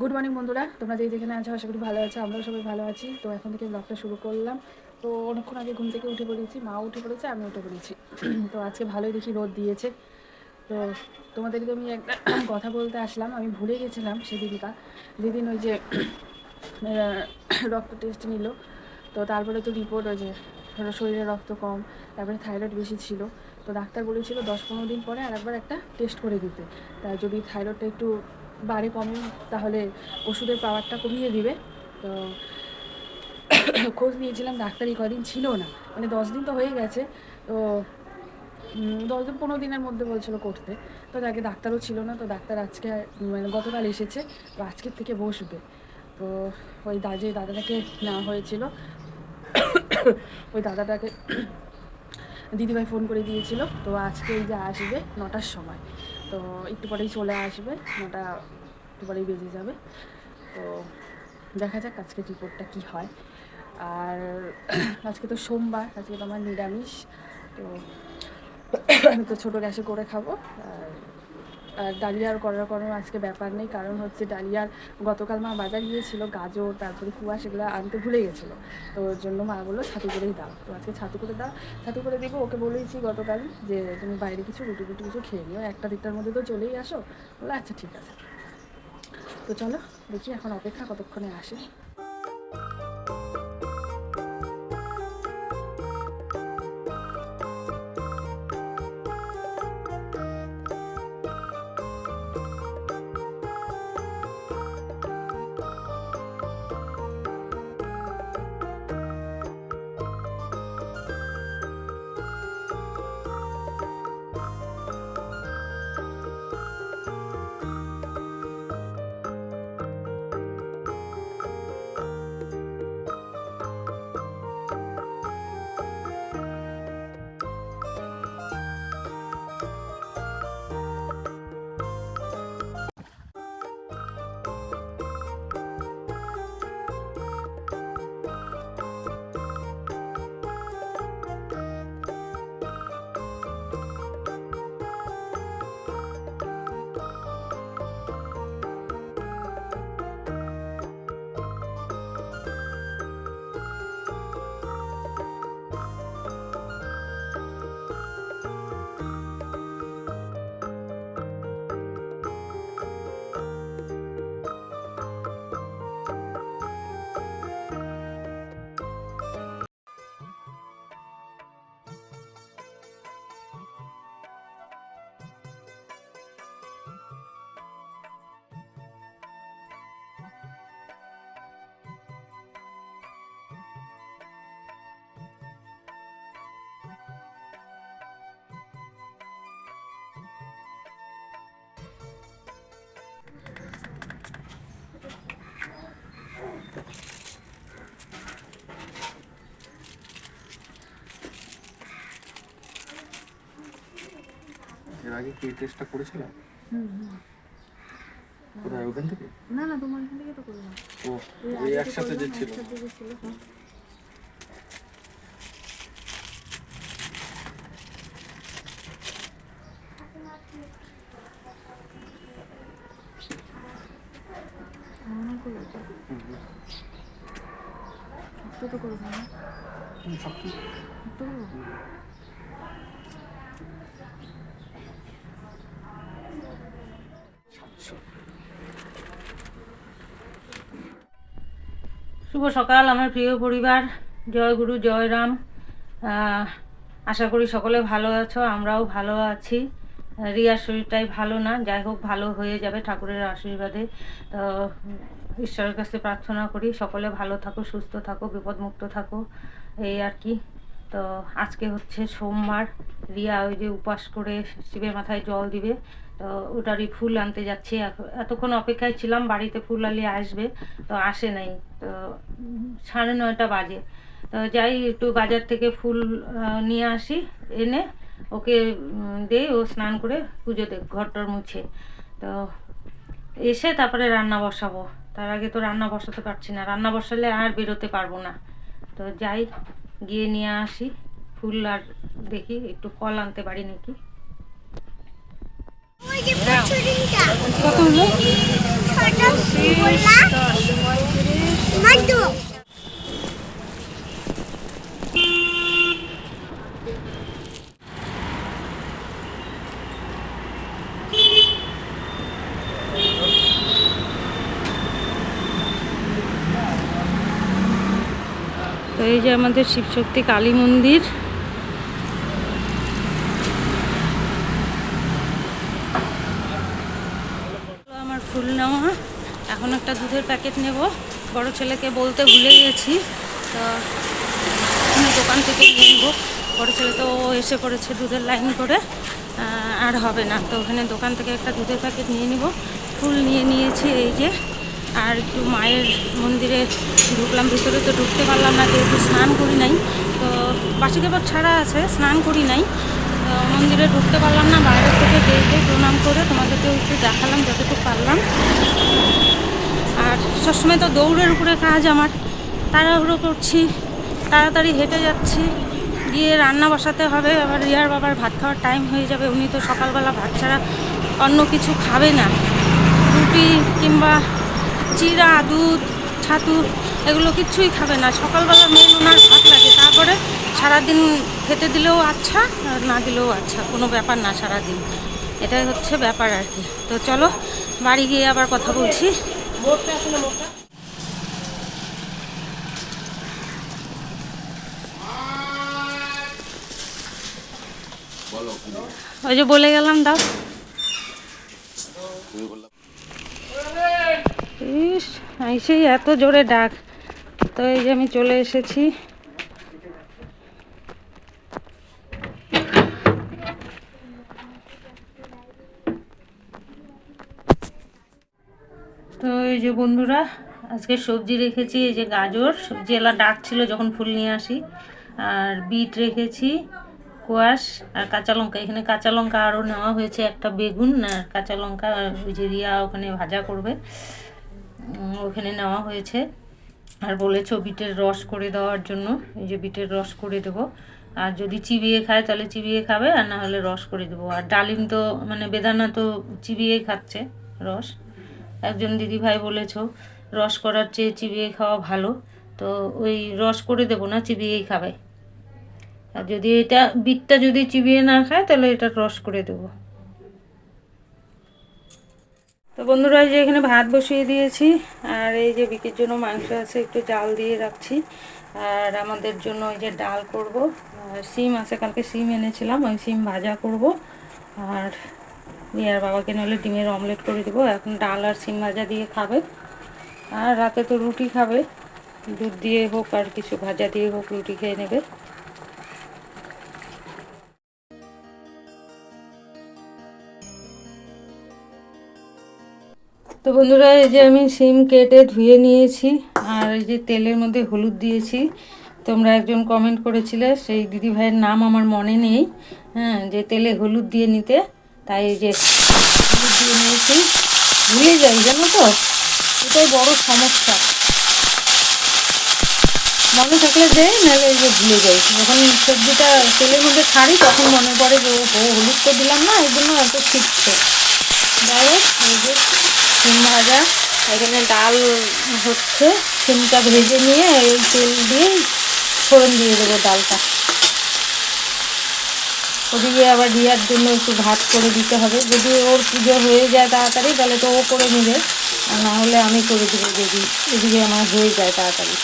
Good morning বন্ধুরা। তোমরা যে যেখানে আছো, আশা করি ভালো আছো, আমরাও সবাই ভালো আছি। তো এখন থেকে ব্লগটা শুরু করলাম। তো অনেকক্ষণ আগে ঘুম থেকে উঠে পড়েছি মা উঠে পড়েছে আমি উঠে পড়েছি। তো আজকে ভালোই দেখি রোদ দিয়েছে। তো তোমাদেরকে আমি একটা কথা বলতে আসলাম। আমি ভুলে গেছিলাম সেদিনটা যেদিন ওই যে রক্ত টেস্ট নিল। তো তারপরে তো রিপোর্ট ওই যে শরীরে রক্ত কম, তারপরে থাইরয়েড বেশি ছিল। তো ডাক্তার বলেছিল দশ পনেরো দিন পরে আর একবার একটা টেস্ট করে দিতে। তা যদি থাইরয়েডটা একটু বাড়ে কমে, তাহলে ওষুধের পাওয়ারটা কমিয়ে দিবে। তো খোঁজ নিয়েছিলাম, ডাক্তারই কদিন ছিল না। মানে দশ দিন তো হয়ে গেছে। তো দশ দিন, পনেরো দিনের মধ্যে বলছিল করতে। তো তাকে ডাক্তারও ছিল না, তো ডাক্তার আজকে মানে গতকাল এসেছে, তো আজকের থেকে বসবে। তো ওই দা, যে দাদাটাকে নেওয়া হয়েছিল, ওই দাদাটাকে দিদিভাই ফোন করে দিয়েছিল, তো আজকে এই যে আসবে নটার সময়। তো একটু পরেই চলে আসবে, নটা একটু পরেই বেজে যাবে। তো দেখা যাক আজকে রিপোর্টটা কী হয়। আর আজকে তো সোমবার, আজকে তো আমার নিরামিষ। তো আমি তো ছোটো গ্যাসে করে খাব। আর আর ডালিয়ার করার কোনো আজকে ব্যাপার নেই। কারণ হচ্ছে ডালিয়ার গতকাল মা বাজার গিয়েছিল, গাজর, তারপরে কুয়া সেগুলো আনতে ভুলে গেছিল। তো ওর জন্য মা বলল, ছাতু করেই দাও। তো আজকে ছাতু করে দাও, ছাতু করে দেবো। ওকে বলেইছি গতকাল যে, তুমি বাইরে কিছু রুটি রুটি কিছু খেয়ে নিও। একটা দিকটার মধ্যে তো চলেই আসো। বলে আচ্ছা ঠিক আছে। তো চলো দেখি এখন অপেক্ষা কতক্ষণে আসে। এর আগে কি টেস্টটা করেছিলাম? কোথায় ওখান থেকে? না না তোমার এখান থেকে তো করলাম ও ওই একসাথে যে ছিল। তো করব না সব ঠিক তো শুভ সকাল, আমার প্রিয় পরিবার। জয় গুরু, জয় রাম। আশা করি সকলে ভালো আছো, আমরাও ভালো আছি। রিয়ার শরীরটাই ভালো না, যাই হোক, ভালো হয়ে যাবে ঠাকুরের আশীর্বাদে। তো ঈশ্বরের কাছে প্রার্থনা করি, সকলে ভালো থাকো, সুস্থ থাকো, বিপদমুক্ত থাকো, এই আর কি। তো আজকে হচ্ছে সোমবার, রিয়া ওই যে উপাস করে শিবের মাথায় জল দিবে। তো ওটারই ফুল আনতে যাচ্ছি। এতক্ষণ অপেক্ষায় ছিলাম, বাড়িতে ফুল আলিয়ে আসবে, তো আসে নাই। তো সাড়ে নয়টা বাজে। তো যাই, একটু বাজার থেকে ফুল নিয়ে আসি, এনে ওকে দে ও স্নান করে পুজো দেখ ঘরটর মুছে। তো এসে তারপরে রান্না বসাবো। তার আগে তো রান্না বসাতে পারছি না। রান্না বসালে আর বেরোতে পারব না। তো যাই, গিয়ে নিয়ে আসি। ফুল আর দেখি, একটু ফল আনতে পারি নাকি? তো এই যে আমাদের শিবশক্তি কালী মন্দির আমার ফুল নেওয়া এখন একটা দুধের প্যাকেট নেব। বড় ছেলেকে বলতে ভুলে গেছি। তো আমি দোকান থেকে নিয়ে নেব। বড় ছেলে তো এসে পড়েছে দুধের লাইন করে আর হবে না। তো ওখানে দোকান থেকে একটা দুধের প্যাকেট নিয়ে নিব। ফুল নিয়ে নিয়েছি এই যে। আর একটু মায়ের মন্দিরে ঢুকলাম। ভিতরে তো ঢুকতে পারলাম না, যেহেতু স্নান করি নাই। তো বাসি কাপড় ছাড়া আছে, স্নান করি নাই। মন্দিরে ঢুকতে পারলাম না। বাইরে থেকে দেখে প্রণাম করে তোমাদেরকেও একটু দেখালাম, যতটুকু পারলাম। আর সবসময় তো দৌড়ের উপরে কাজ আমার। তাড়াহুড়ো করছি, তাড়াতাড়ি হেঁটে যাচ্ছি, গিয়ে রান্না বসাতে হবে, আবার রিয়ার বাবার ভাত খাওয়ার টাইম হয়ে যাবে, উনি তো সকালবেলা ভাত ছাড়া অন্য কিছু খাবে না। রুটি কিংবা চিরা, দুধ, ছাতু, এগুলো কিছুই খাবে না। সকালবেলা মেন ওনার ভাত লাগে, তারপরে সারাদিন খেতে দিলেও আচ্ছা না দিলেও আচ্ছা কোনো ব্যাপার না সারাদিন। এটাই হচ্ছে ব্যাপার আর কি। তো চলো, বাড়ি গিয়ে আবার কথা বলছি। ওই যে বলে গেলাম দাও। ইস আইসেই এত জোরে ডাক। তো এই যে আমি চলে এসেছি তো এই যে বন্ধুরা, আজকে সবজি রেখেছি, এই যে গাজর। সবজি এলা ডাক ছিল যখন ফুল নিয়ে আসি। আর বিট রেখেছি, কোয়াশ আর কাঁচা লঙ্কা। এখানে কাঁচা লঙ্কা আরও নেওয়া হয়েছে, একটা বেগুন আর কাঁচা লঙ্কা, ওই যে রিয়া ওখানে ভাজা করবে। ওখানে নেওয়া হয়েছে। আর বলেছ বিটের রস করে দেওয়ার জন্য, এই যে বিটের রস করে দেবো। আর যদি চিবিয়ে খায় তাহলে চিবিয়ে খাবে, আর না হলে রস করে দেবো। আর ডালিম তো মানে বেদানা তো চিবিয়েই খাচ্ছে রস। একজন দিদি ভাই বলেছ, রস করার চেয়ে চিবিয়ে খাওয়া ভালো। তো ওই রস করে দেবো না, চিবিয়েই খাবে। আর যদি এটা বিটটা যদি চিবিয়ে না খায়, তাহলে এটা রস করে দেবো। তো বন্ধুরা, এই যে এখানে ভাত বসিয়ে দিয়েছি, আর এই যে বিকির জন্য মাংস আছে, একটু জাল দিয়ে রাখছি। আর আমাদের জন্য ওই যে ডাল করব। আর সিম আছে, কালকে সিম এনেছিলাম, ওই সিম ভাজা করব। আর রিয়ার বাবাকে নইলে ডিমের অমলেট করে দেবো। এখন ডাল আর সিম ভাজা দিয়ে খাবে। আর রাতে তো রুটি খাবে। দুধ দিয়ে হোক আর কিছু ভাজা দিয়ে হোক রুটি খেয়ে নেবে। তো বন্ধুরা, এই যে আমি সিম কেটে ধুয়ে নিয়েছি আর এই যে তেলের মধ্যে হলুদ দিয়েছি। তোমরা একজন কমেন্ট করেছিলে, সেই দিদিভাইয়ের নাম আমার মনে নেই হ্যাঁ যে তেলে হলুদ দিয়ে নিতে। তাই যে দিয়ে নিয়েছি ভুলে যাই, জানো তো? এটাই বড় সমস্যা। মনে থাকলে দেয় নাহলে এই যে ভুলে যাই। যখন সবজিটা তেলের মধ্যে ছাড়ি, তখন মনে পড়ে যে ও হলুদ তো দিলাম না, এই জন্য এত ঠিকছে যাই হোক, এই যে সিম ভাজা, এখানে ডাল হচ্ছে। সিমটা ভেজে নিয়ে এই তেল দিয়ে ফোড়ন দিয়ে দেবো ডালটা। ওদিকে আবার রিয়ার জন্য একটু ভাত করে দিতে হবে। যদি ওর পুজো হয়ে যায় তাড়াতাড়ি, তাহলে তো ও করে নেবে। আর না হলে আমি করে দেবো যদি এদিকে আমার হয়ে যায় তাড়াতাড়ি।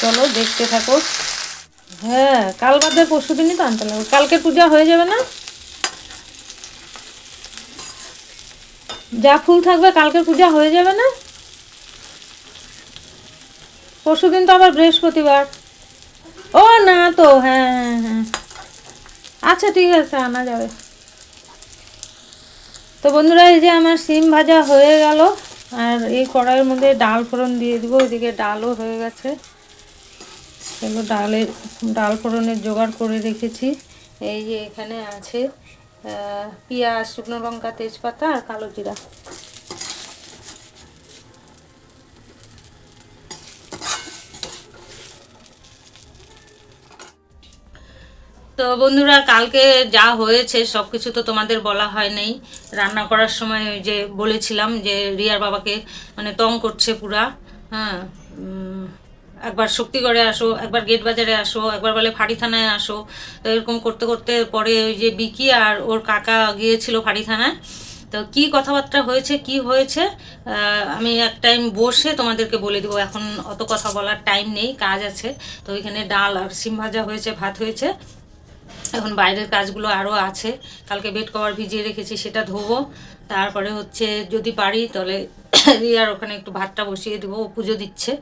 চলো দেখতে থাকো। হ্যাঁ কাল বাদে পরশু দিনই তো আনতে লাগবে। কালকে পূজা হয়ে যাবে না? যা ফুল থাকবে কালকে পূজা হয়ে যাবে না? পরশু দিন তো আবার বৃহস্পতিবার। ও না তো হ্যাঁ হ্যাঁ হ্যাঁ। আচ্ছা ঠিক আছে, আনা যাবে। তো বন্ধুরা, এই যে আমার সিম ভাজা হয়ে গেল, আর এই কড়াইয়ের মধ্যে ডাল ফোড়ন দিয়ে দিব ওইদিকে ডালও হয়ে গেছে। এগুলো ডালের ডাল ফোড়নের জোগাড় করে রেখেছি। এই যে এখানে আছে পেঁয়াজ, শুকনো লঙ্কা, তেজপাতা আর কালো জিরা। তো বন্ধুরা, কালকে যা হয়েছে সব কিছু তো তোমাদের বলা হয় নাই। রান্না করার সময় ওই যে বলেছিলাম যে রিয়ার বাবাকে মানে তং করছে পুরা হ্যাঁ একবার শক্তিগড়ে আসো, একবার গেট বাজারে আসো, একবার বলে ফাড়ি থানায় আসো, তো এরকম করতে করতে পরে ওই যে বিকি আর ওর কাকা গিয়েছিল ফাড়ি থানায়। তো কি কথাবার্তা হয়েছে, কি হয়েছে আমি এক টাইম বসে তোমাদেরকে বলে দেবো। এখন অত কথা বলার টাইম নেই, কাজ আছে। তো ওইখানে ডাল আর সিম ভাজা হয়েছে, ভাত হয়েছে। এখন বাইরের কাজগুলো আরও আছে। কালকে বেড কভার ভিজিয়ে রেখেছি, সেটা ধোবো। তারপরে হচ্ছে যদি পারি তাহলে রিয়ার ওখানে একটু ভাতটা বসিয়ে দেবো, ও পুজো দিচ্ছে।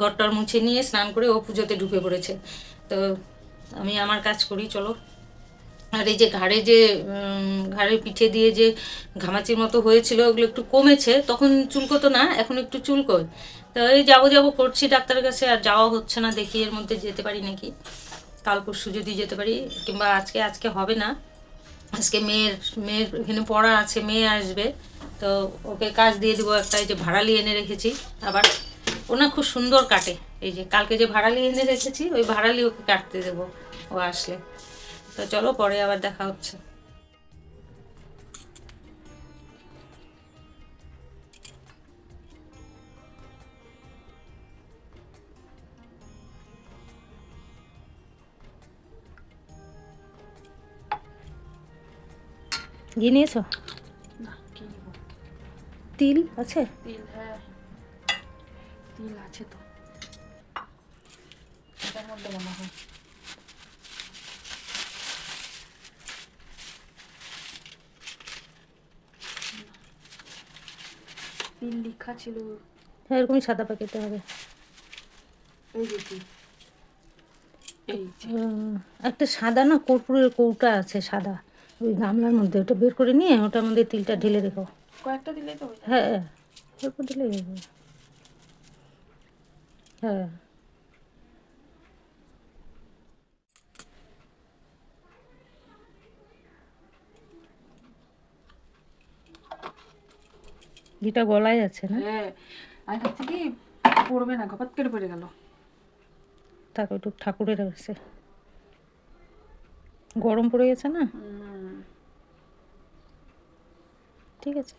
ঘরটার মুছে নিয়ে স্নান করে ও পুজোতে ঢুকে পড়েছে। তো আমি আমার কাজ করি, চলো। আর এই যে ঘাড়ে যে ঘাড়ের পিঠে দিয়ে যে ঘামাচির মতো হয়েছিল, ওগুলো একটু কমেছে। তখন চুলকোতো না, এখন একটু চুলকোয়। তো এই যাব যাব করছি ডাক্তারের কাছে, আর যাওয়া হচ্ছে না, দেখি এর মধ্যে যেতে পারি নাকি। কাল পরশু যদি যেতে পারি, কিংবা আজকে আজকে হবে না। আজকে মেয়ের মেয়ের এখানে পড়া আছে, মেয়ে আসবে। তো ওকে কাজ দিয়ে দেবো একটা, এই যে ভাড়ালি এনে রেখেছি। আবার ওনা খুব সুন্দর কাটে। এই যে কালকে যে ভাড়ালি এনে রেখেছি, ওই ভাড়ালি ওকে কাটতে দেবো, ও আসলে। তো চলো পরে আবার দেখা হচ্ছে। গিয়ে নিয়েছো? তিল আছে? তিল হ্যাঁ। তিল আছে তো। এটার মধ্যে মনে হয় তিল লেখা ছিল। হ্যাঁ এরকমই সাদা প্যাকেটে হবে। একটা সাদা না কর্পূরের কৌটা আছে সাদা। ওই গামলার মধ্যে ওটা বের করে নিয়ে ওটার মধ্যে তিলটা ঢেলে রেখো। কয়েকটা দিলে তো হ্যাঁ অল্প হবে হ্যাঁ ঘিটা গলায় আছে না? হ্যাঁ আমি ভাবছি কি পড়বে না ঘপাত করে পড়ে গেল। তাকে একটু ঠাকুরের আছে। গরম পড়ে গেছে না? ঠিক আছে।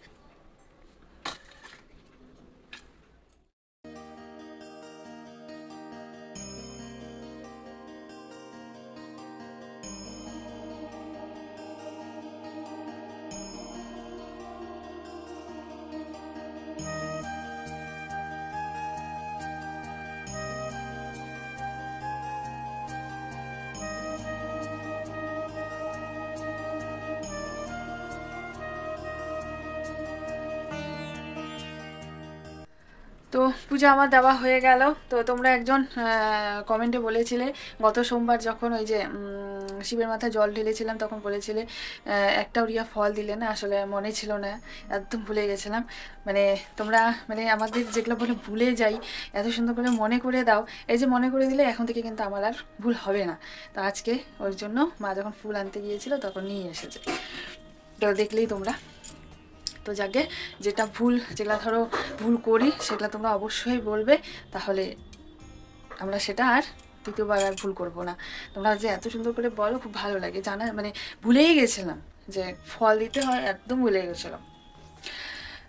পূজা আমার দেওয়া হয়ে গেল। তো তোমরা একজন কমেন্টে বলেছিলে, গত সোমবার যখন ওই যে শিবের মাথায় জল ঢেলেছিলাম, তখন বলেছিলে একটা উড়িয়া ফল দিলে না আসলে মনে ছিল না, একদম ভুলে গেছিলাম। মানে তোমরা মানে আমাদের যেগুলো বলে ভুলে যাই, এত সুন্দর করে মনে করে দাও, এই যে মনে করে দিলে এখন থেকে কিন্তু আমার আর ভুল হবে না। তো আজকে ওর জন্য মা যখন ফুল আনতে গিয়েছিল তখন নিয়ে এসেছে। তো দেখলেই তোমরা তো যাকে যেটা ভুল, যেটা ধরো ভুল করি, সেটা তোমরা অবশ্যই বলবে। তাহলে আমরা সেটা আর দ্বিতীয়বার আর ভুল করব না। তোমরা যে এত সুন্দর করে বলো, খুব ভালো লাগে। জানা মানে ভুলেই গেছিলাম যে ফল দিতে হয়, একদম ভুলে গেছিলাম।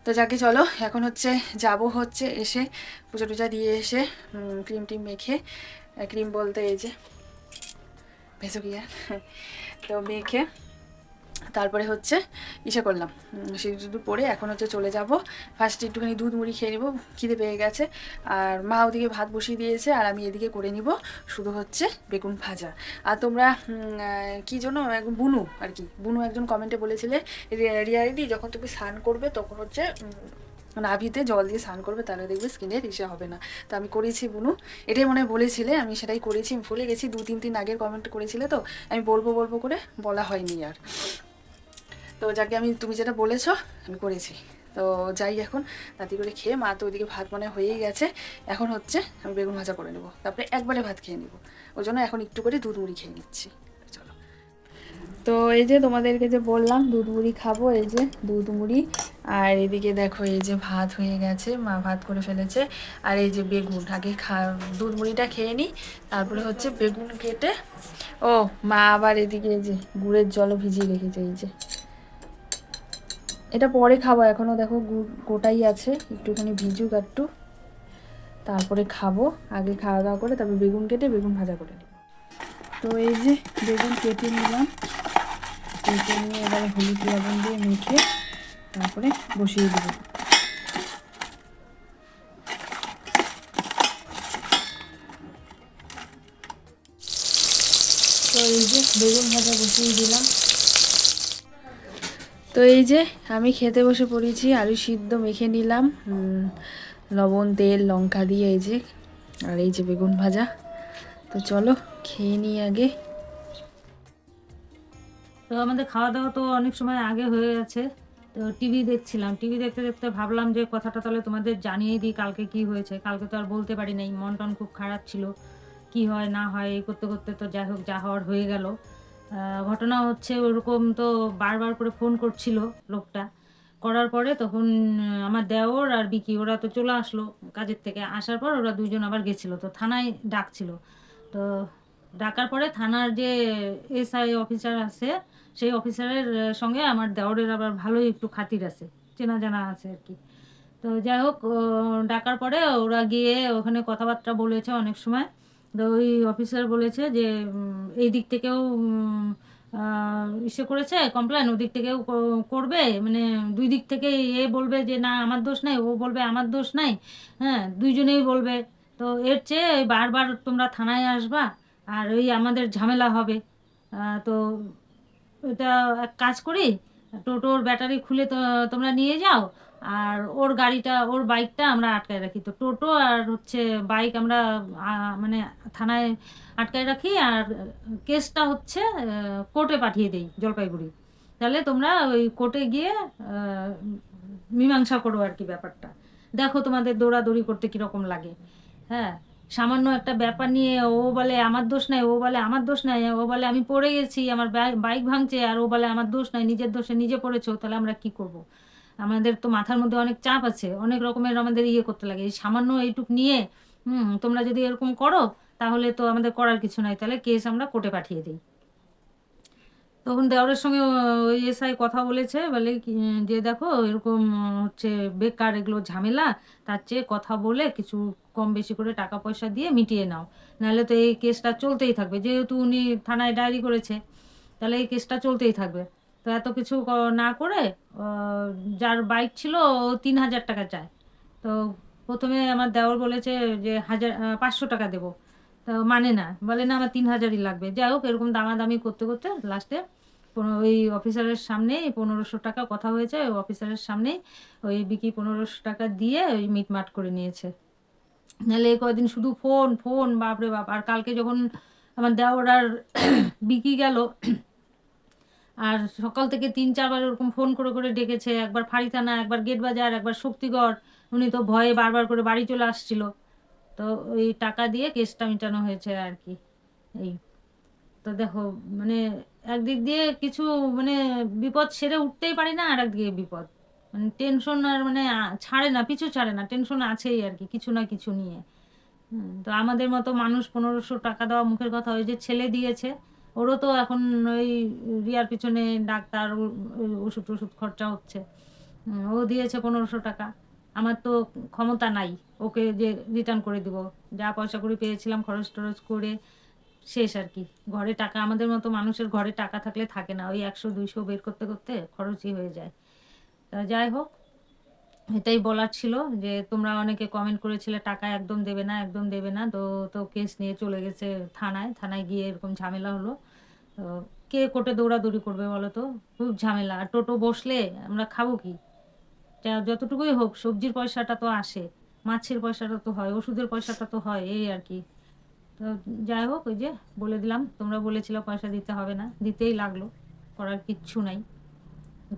তো যাকে চলো, এখন হচ্ছে যাব হচ্ছে এসে, পুজো টুজা দিয়ে এসে ক্রিম টিম মেখে, ক্রিম বলতে এই যে, ভেসো গিয়া। তো মেখে তারপরে হচ্ছে ইসে করলাম। সিঁদুর পরে এখন হচ্ছে চলে যাব। ফার্স্ট একটুখানি দুধ মুড়ি খেয়ে নিব, খিদে পেয়ে গেছে। আর মা ওদিকে ভাত বসিয়ে দিয়েছে আর আমি এদিকে করে নিব, শুধু হচ্ছে বেগুন ভাজা। আর তোমরা কি জন্য বুনু আর কি, বুনু একজন কমেন্টে বলেছিলে রিয়ারিদি রিয়া যখন তুমি স্নান করবে তখন হচ্ছে নাভিতে জল দিয়ে স্নান করবে, তাহলে দেখবে স্কিনের ইসে হবে না। তো আমি করেছি বুনু। এটাই মনে বলেছিলে, আমি সেটাই করেছি ভুলে গেছি, দু তিন দিন আগের কমেন্ট করেছিলে তো, আমি বলব বলব করে বলা হয়নি আর। তো যাকে আমি, তুমি যেটা বলেছ, আমি করেছি। তো যাই এখন তাড়াতাড়ি করে খেয়ে, মা তো ওইদিকে ভাত মনে হয়েই গেছে। এখন হচ্ছে, আমি বেগুন ভাজা করে নেব। তারপরে একবারে ভাত খেয়ে নেব। ওই জন্য এখন একটু করে দুধ মুড়ি খেয়ে নিচ্ছি। তো এই যে তোমাদেরকে যে বললাম, দুধ মুড়ি খাব, এই যে দুধ মুড়ি। আর এদিকে দেখো, এই যে ভাত হয়ে গেছে, মা ভাত করে ফেলেছে। আর এই যে বেগুন, আগে খা, দুধ মুড়িটা খেয়ে নিই তারপরে হচ্ছে বেগুন কেটে, ও, মা আবার এদিকে এই যে গুড়ের জলও ভিজিয়ে রেখেছে, এই যে। এটা পরে খাব এখনও দেখো গুড় গোটাই আছে, একটুখানি ভিজুক একটু। তারপরে খাব, আগে খাওয়া দাওয়া করে, তারপর বেগুন কেটে বেগুন ভাজা করে নিই তো এই যে বেগুন কেটে নিলাম। নিয়ে এবারে হলুদ লবণ দিয়ে মেখে তারপরে বসিয়ে দেবো। তো এই যে বেগুন ভাজা বসিয়ে দিলাম। তো এই যে আমি খেতে বসে পড়েছি, আলু সিদ্ধ মেখে নিলাম লবণ, তেল, লঙ্কা দিয়ে এই যে, আর এই যে বেগুন ভাজা। তো চলো খেয়ে নিই আগে। তো আমাদের খাওয়া দাওয়া তো অনেক সময় আগে হয়ে গেছে। তো টিভি দেখছিলাম। টিভি দেখতে দেখতে ভাবলাম যে কথাটা তাহলে তোমাদের জানিয়ে দিই কালকে কি হয়েছে। কালকে তো আর বলতে পারি নাই, মন টন খুব খারাপ ছিল। কি হয়, না হয়, এই করতে করতে তো যাই হোক, যা হওয়ার হয়ে গেল। ঘটনা হচ্ছে ওরকম তো বারবার করে ফোন করছিল লোকটা। করার পরে তখন আমার দেওর আর বিকি, ওরা তো চলে আসলো কাজের থেকে। আসার পর ওরা দুজন আবার গেছিল, তো থানায় ডাকছিল। তো ডাকার পরে থানার যে এসআই অফিসার আছে, সেই অফিসারের সঙ্গে আমার দেওরের আবার ভালোই একটু খাতির আছে, চেনা জানা আছে আর কি। তো যাই হোক ডাকার পরে ওরা গিয়ে ওখানে কথাবার্তা বলেছে অনেক সময়। তো ওই অফিসার বলেছে যে এই দিক থেকেও ইসে করেছে কমপ্লেন ওদিক থেকেও করবে মানে দুই দিক থেকে এ বলবে যে, না, আমার দোষ নাই, ও বলবে আমার দোষ নাই। হ্যাঁ দুইজনেই বলবে। তো এর চেয়ে বারবার তোমরা থানায় আসবা আর ওই আমাদের ঝামেলা হবে। তো এটা এক কাজ করি, টোটোর ব্যাটারি খুলে তো তোমরা নিয়ে যাও, আর ওর গাড়িটা, ওর বাইকটা আমরা আটকায় রাখি। তো টোটো আর হচ্ছে বাইক আমরা মানে থানায় আটকায় রাখি, আর কেসটা হচ্ছে কোর্টে পাঠিয়ে দেই জলপাইগুড়ি। তাহলে তোমরা ওই কোর্টে গিয়ে মীমাংসা করো আর কি ব্যাপারটা। দেখো তোমাদের দৌড়াদৌড়ি করতে কীরকম লাগে। হ্যাঁ সামান্য একটা ব্যাপার নিয়ে ও বলে, আমার দোষ নাই। ও বলে, আমার দোষ নাই। ও বলে, আমি পড়ে গেছি, আমার বাইক ভাঙছে। আর ও বলে, আমার দোষ নাই, নিজের দোষে নিজে পড়েছো, তাহলে আমরা কি করব। আমাদের তো মাথার মধ্যে অনেক চাপ আছে, অনেক রকমের আমাদের ইয়ে করতে লাগে। এই সামান্য এইটুক নিয়ে, হুম, তোমরা যদি এরকম করো, তাহলে তো আমাদের করার কিছু নাই। তাহলে কেস আমরা কোর্টে পাঠিয়ে দিই। তখন দেওরের সঙ্গে ওই এসআই কথা বলেছে, বলে যে দেখো, এরকম হচ্ছে বেকার, এগুলো ঝামেলা, তার চেয়ে কথা বলে কিছু কম বেশি করে টাকা পয়সা দিয়ে মিটিয়ে নাও। নাহলে তো এই কেসটা চলতেই থাকবে। যেহেতু উনি থানায় ডায়েরি করেছে, তাহলে এই কেসটা চলতেই থাকবে। তো এত কিছু না করে যার বাইক ছিল, ও তিন হাজার টাকা চায়। তো প্রথমে আমার দেওর বলেছে যে, হাজার পাঁচশো টাকা দেবো। তো মানে না, বলে না, আমার তিন হাজারই লাগবে। যাই হোক, এরকম দামাদামি করতে করতে লাস্টে ওই অফিসারের সামনেই পনেরোশো টাকা কথা হয়েছে, ওই অফিসারের সামনেই ওই বিকি পনেরোশো টাকা দিয়ে ওই মিটমাট করে নিয়েছে। নাহলে এই কয়দিন শুধু ফোন ফোন বাপরে বাপ। আর কালকে যখন আমার দেওর আর বিকি গেল, আর সকাল থেকে তিন, চারবার ওরকম ফোন করে করে ডেকেছে, একবার ফাঁড়ি থানা একবার গেট বাজার, একবার শক্তিগড়। উনি তো ভয়ে বারবার করে বাড়ি চলে আসছিল। তো ওই টাকা দিয়ে কেসটা মেটানো হয়েছে আর কি। এই। তো দেখো মানে একদিক দিয়ে কিছু মানে বিপদ সেরে উঠতেই পারি না আর একদিকে বিপদ। মানে টেনশন আর মানে ছাড়ে না, পিছু ছাড়ে না টেনশন আছেই আর কি, কিছু না কিছু নিয়ে। তো আমাদের মতো মানুষ পনেরোশো টাকা দেওয়া মুখের কথা, ওই যে ছেলে দিয়েছে, ওরও তো এখন ওই রিয়ার পিছনে ডাক্তার ওষুধ টষুধ খরচা হচ্ছে। ও দিয়েছে পনেরোশো টাকা, আমার তো ক্ষমতা নাই, ওকে যে রিটার্ন করে দিব। যা পয়সা করে পেয়েছিলাম, খরচ টরচ করে শেষ আর কি। ঘরে টাকা, আমাদের মতো মানুষের ঘরে টাকা থাকলে থাকে না, ওই একশো, দুইশো বের করতে করতে খরচই হয়ে যায়। যাই হোক, এটাই বলার ছিল যে তোমরা অনেকে কমেন্ট করেছিলে, টাকা একদম দেবে না, একদম দেবে না। তো তো কেস নিয়ে চলে গেছে থানায় থানায় গিয়ে এরকম ঝামেলা হলো। তো কে কোর্টে দৌড়াদৌড়ি করবে বলো তো? খুব ঝামেলা। আর টোটো বসলে আমরা খাব কি? যতটুকুই হোক, সবজির পয়সাটা তো আসে, মাছের পয়সাটা তো হয়, ওষুধের পয়সাটা তো হয়, এই আর কি। তো যাই হোক, ওই যে বলে দিলাম, তোমরা বলেছিলে পয়সা দিতে হবে না, দিতেই লাগল, করার কিচ্ছু নাই।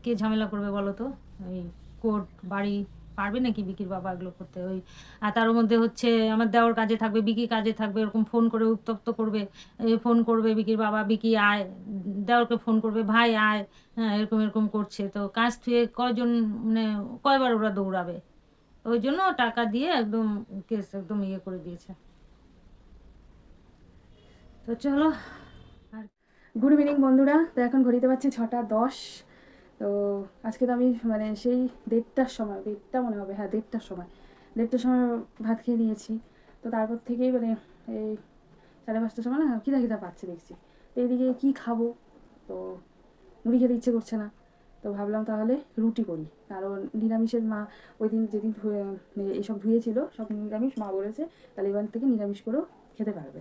কে ঝামেলা করবে বলো তো? ওই কোর্ট, বাড়ি পারবে নাকি বিকির বাবা এগুলো করতে? ওই, আর তার মধ্যে হচ্ছে আমার দেওয়ার কাজে থাকবে বিকি কাজে থাকবে, এরকম ফোন করে উত্তপ্ত করবে ফোন করবে বিকির বাবা, বিকি আয়, দেওয়ারকে ফোন করবে, ভাই আয় হ্যাঁ এরকম এরকম করছে। তো কাজ থুয়ে কয়জন মানে কয়বার ওরা দৌড়াবে? ওই জন্য টাকা দিয়ে একদম কেস একদম ইয়ে করে দিয়েছে। তো চলো, আর গুড ইভিনিং বন্ধুরা। তো এখন ঘড়িতে পাচ্ছি ছটা দশ। তো আজকে তো আমি মানে সেই দেড়টার সময়, দেড়টা মনে হবে হ্যাঁ দেড়টার সময়। দেড়টার সময় ভাত খেয়ে নিয়েছি। তো তারপর থেকেই মানে এই সাড়ে পাঁচটার সময় না খিদা খিদা পাচ্ছে দেখছি। তো এইদিকে কী খাব? তো মুড়ি খেতে ইচ্ছে করছে না। তো ভাবলাম তাহলে রুটি করি। কারণ নিরামিষের মা ওই দিন যেদিন মানে এইসব ধুয়েছিল, সব নিরামিষ মা বলেছে, তাহলে এবার থেকে নিরামিষ করেও খেতে পারবে।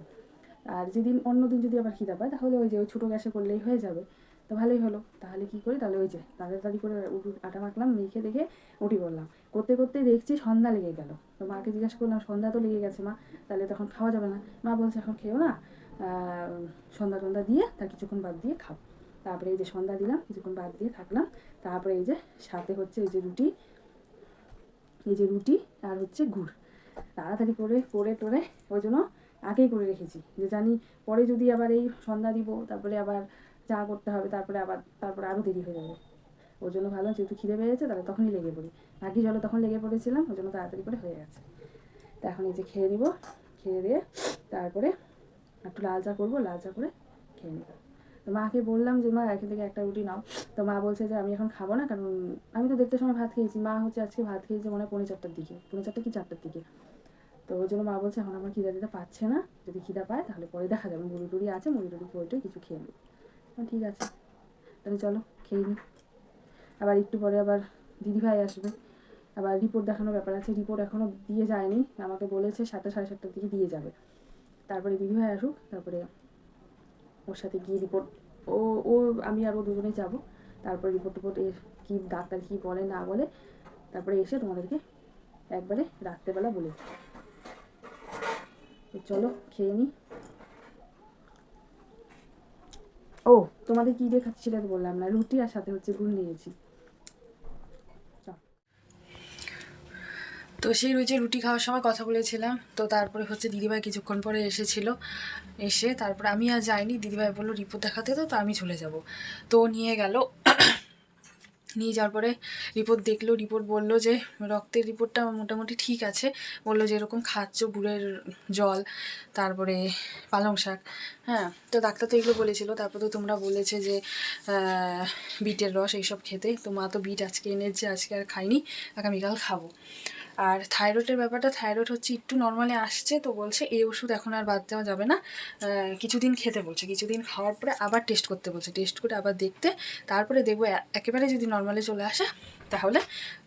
আর যেদিন অন্য দিন যদি আবার খিদা পায়, তাহলে ওই যে ওই ছোটো গ্যাসে করলেই হয়ে যাবে। তো ভালোই হলো। তাহলে কি করি? তাহলে ওই যে তাড়াতাড়ি করে আটা মাখলাম, মেখে দেখে উঠি বললাম। করতে করতে দেখছি সন্ধ্যা লেগে গেল। তো মাকে জিজ্ঞাসা করলাম, সন্ধ্যা তো লেগে গেছে মা, তাহলে তখন খাওয়া যাবে না। মা বলছে, এখন খেও না সন্ধ্যা টন্ধ্যা দিয়ে তার কিছুক্ষণ বাদ দিয়ে খাও। তারপরে এই যে সন্ধ্যা দিলাম, কিছুক্ষণ বাদ দিয়ে থাকলাম। তারপরে এই যে সাথে হচ্ছে এই যে রুটি, এই যে রুটি আর হচ্ছে গুড়। তাড়াতাড়ি করে করে টোরে ওই জন্য আগেই করে রেখেছি। যে জানি পরে যদি আবার এই সন্ধ্যা দিব, তারপরে আবার চা করতে হবে, তারপরে আবার, তারপরে আরও দেরি হয়ে যাবে। ওর জন্য ভালো, যেহেতু খিদে পেয়েছে, তাহলে তখনই লেগে পড়ি। বাকি জলে তখন লেগে পড়েছিলাম ওই জন্য তাড়াতাড়ি করে হয়ে গেছে। তো এখন এই যে খেয়ে নিব, খেয়ে দিয়ে তারপরে একটু লাল চা করব, লাল চা করে খেয়ে নিব। তো মাকে বললাম যে, মা, এখান থেকে একটা রুটি নাও। তো মা বলছে যে, আমি এখন খাব না, কারণ আমি তো দেড়টার সময় ভাত খেয়েছি। মা হচ্ছে আজকে ভাত খেয়েছে মনে হয় পৌনে চারটার দিকে। পৌনে চারটা কি চারটার দিকে? তো ওই জন্য মা বলছে, এখন আমার খিদা দিতে পাচ্ছে না। যদি খিদা পায়, তাহলে পরে দেখা যাবে। মুড়ি টুড়ি আছে, মুড়ি টুড়ি পরে কিছু খেয়ে নেব। ঠিক আছে। তাহলে চলো, খেয়ে নিই আবার একটু পরে আবার দিদিভাই আসবে। আবার রিপোর্ট দেখানোর ব্যাপার আছে। রিপোর্ট এখনও দিয়ে যায়নি। আমাকে বলেছে সাতটা সাড়ে সাতটার দিকে দিয়ে যাবে। তারপরে দিদিভাই আসুক, তারপরে ওর সাথে গিয়ে রিপোর্ট, ও ও, আমি আর ও দুজনেই যাব। তারপরে রিপোর্ট টিপোর্ট এর কী ডাক্তার কী বলে, না বলে, তারপরে এসে তোমাদেরকে একবারে রাত্রেবেলা বলে চলো, খেয়ে নিই ও, তোমাদের কি দিয়ে খাচ্ছি সেটা বললাম না, রুটি আর সাথে হচ্ছে গুড় নিয়েছি। তো সেই রয়েছে রুটি খাওয়ার সময় কথা বলেছিলাম, তো তারপরে হচ্ছে দিদিভাই কিছুক্ষণ পরে এসেছিল, এসে তারপরে আমি আর যাইনি, দিদিভাই বলল রিপোর্ট দেখাতে তো তো আমি চলে যাব। তো নিয়ে গেল নিয়ে যাওয়ার পরে রিপোর্ট দেখল, রিপোর্ট বলল যে রক্তের রিপোর্টটা মোটামুটি ঠিক আছে। বলল যে এরকম খাচ্ছ বুড়ের জল, তারপরে পালং শাক। হ্যাঁ তো ডাক্তার তো এগুলো বলেছিল। তারপর তো তোমরা বলেছে যে বিটের রস এইসব খেতে। তো মা তো বিট আজকে এনেছে, আজকে আর খাইনি আগামীকাল খাব। আর থাইরয়েডের ব্যাপারটা থাইরয়েড হচ্ছে একটু নর্মালি আসছে, তো বলছে এই ওষুধ এখন আর বাদ দেওয়া যাবে না। কিছুদিন খেতে বলছে, কিছুদিন খাওয়ার পরে আবার টেস্ট করতে বলছে। টেস্ট করে আবার দেখতে, তারপরে দেখব একেবারে যদি নর্মালি চলে আসে, তাহলে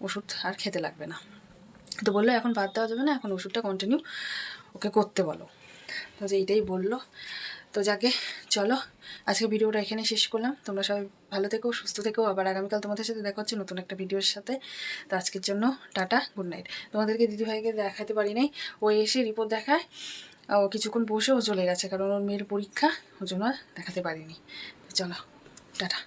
ওষুধ আর খেতে লাগবে না। তো বলল, এখন বাদ দেওয়া যাবে না, এখন ওষুধটা কন্টিনিউ ওকে করতে বলো। তো যে এইটাই বলল। তো যাকে, চলো, আজকে ভিডিওটা এখানে শেষ করলাম। তোমরা সবাই ভালো থেকো, সুস্থ থেকো। আবার আগামীকাল তোমাদের সাথে দেখা হচ্ছে নতুন একটা ভিডিওর সাথে। তো আজকের জন্য টাটা গুড নাইট তোমাদেরকে দিদিভাইকে দেখাতে পারি নাই। ও এসে রিপোর্ট দেখায়। ও কিছুক্ষণ বসে ও চলে গেছে, কারণ ওর মেয়ের পরীক্ষা, ওর জন্য দেখাতে পারিনি। চলো, টাটা।